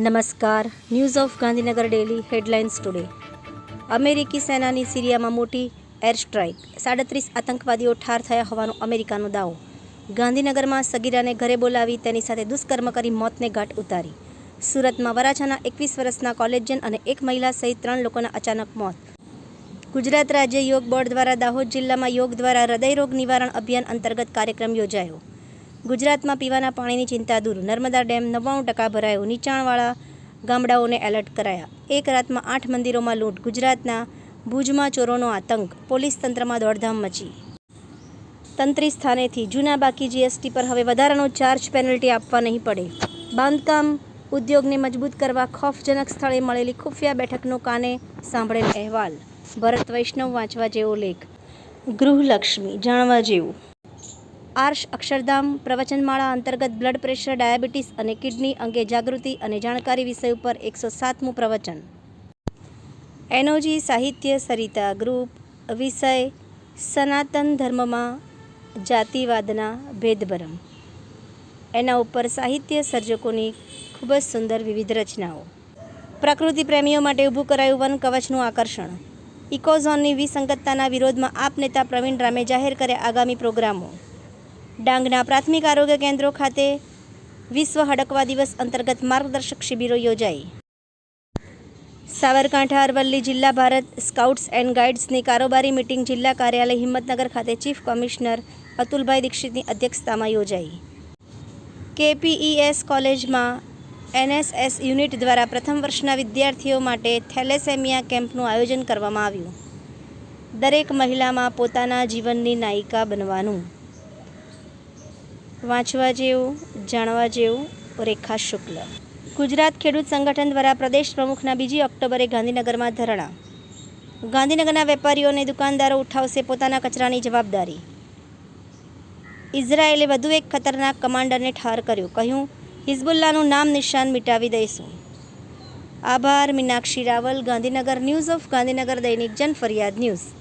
નમસ્કાર. News of Gandhinagar daily headlines today અમેરિકી સેનાની સિરિયામાં મોટી એર સ્ટ્રાઇક સાડત્રીસ આતંકવાદીઓ ઠાર થયા હોવાનો અમેરિકાનો દાવો. ગાંધીનગરમાં સગીરાને ઘરે બોલાવી તેની સાથે દુષ્કર્મ કરી મોતને ઘાટ ઉતારી. સુરતમાં વરાછાના એકવીસ વર્ષના કોલેજન અને એક મહિલા સહિત ત્રણ લોકોના અચાનક મોત. ગુજરાત રાજ્ય યોગ બોર્ડ દ્વારા દાહોદ જિલ્લામાં યોગ દ્વારા હૃદયરોગ નિવારણ અભિયાન અંતર્ગત કાર્યક્રમ યોજાયો. ગુજરાતમાં પીવાના પાણીની ચિંતા દૂર. નર્મદા ડેમ નવ્વાણું ટકા ભરાયો. નીચાણવાળા ગામડાઓને એલર્ટ કરાયા. એક રાતમાં આઠ મંદિરોમાં લૂંટ. ગુજરાતના ભુજમાં ચોરોનો આતંક. પોલીસ તંત્રમાં દોડધામ મચી. તંત્રી સ્થાનેથી. જૂના બાકી જીએસટી પર હવે વધારાનો ચાર્જ પેનલ્ટી આપવા નહીં પડે. બાંધકામ ઉદ્યોગને મજબૂત કરવા ખોફજનક સ્થળે મળેલી ખુફિયા બેઠકનો કાને સાંભળેલ અહેવાલ. ભરત વૈષ્ણવ વાંચવા જેવો લેખ. ગૃહલક્ષ્મી. જાણવા જેવું. આર્ષ અક્ષરધામ પ્રવચનમાળા અંતર્ગત બ્લડ પ્રેશર, ડાયાબિટીસ અને કિડની અંગે જાગૃતિ અને જાણકારી વિષય ઉપર એકસો સાતમું પ્રવચન. એનોજી સાહિત્ય સરિતા ગ્રુપ, વિષય સનાતન ધર્મમાં જાતિવાદના ભેદભરમ. એના ઉપર સાહિત્ય સર્જકોની ખૂબ જ સુંદર વિવિધ રચનાઓ. પ્રકૃતિ પ્રેમીઓ માટે ઊભું કરાયું વન કવચનું આકર્ષણ. ઇકોઝોનની વિસંગતતાના વિરોધમાં આપ નેતા પ્રવીણ રામે જાહેર કર્યા આગામી પ્રોગ્રામો. ડાંગના પ્રાથમિક આરોગ્ય કેન્દ્રો ખાતે વિશ્વ હડકવા દિવસ અંતર્ગત માર્ગદર્શક શિબિરો યોજાઈ. સાબરકાંઠા, અરવલ્લી જિલ્લા ભારત સ્કાઉટ્સ એન્ડ ગાઈડ્સની કારોબારી મિટિંગ જિલ્લા કાર્યાલય હિંમતનગર ખાતે ચીફ કમિશનર અતુલભાઈ દીક્ષિતની અધ્યક્ષતામાં યોજાઈ. કેપીઈએસ કોલેજમાં એનએસએસ યુનિટ દ્વારા પ્રથમ વર્ષના વિદ્યાર્થીઓ માટે થેલેસેમિયા કેમ્પનું આયોજન કરવામાં આવ્યું. દરેક મહિલામાં પોતાના જીવનની નાયિકા બનવાનું. વાંચવા જેવું, જાણવા જેવું, રેખા શુક્લ. ગુજરાત ખેડૂત સંગઠન દ્વારા પ્રદેશ પ્રમુખના બીજી ઓક્ટોબરે ગાંધીનગરમાં ધરણા. ગાંધીનગરના વેપારીઓ અને દુકાનદારો ઉઠાવશે પોતાના કચરાની જવાબદારી. ઇઝરાયેલે વધુ એક ખતરનાક કમાન્ડરને ઠાર કર્યો, કહ્યું હિઝબુલ્લાનું નામ નિશાન મિટાવી દઈશું. આભાર, મીનાક્ષી રાવલ, ગાંધીનગર ન્યૂઝ ઓફ ગાંધીનગર દૈનિક જન ફરિયાદ ન્યૂઝ.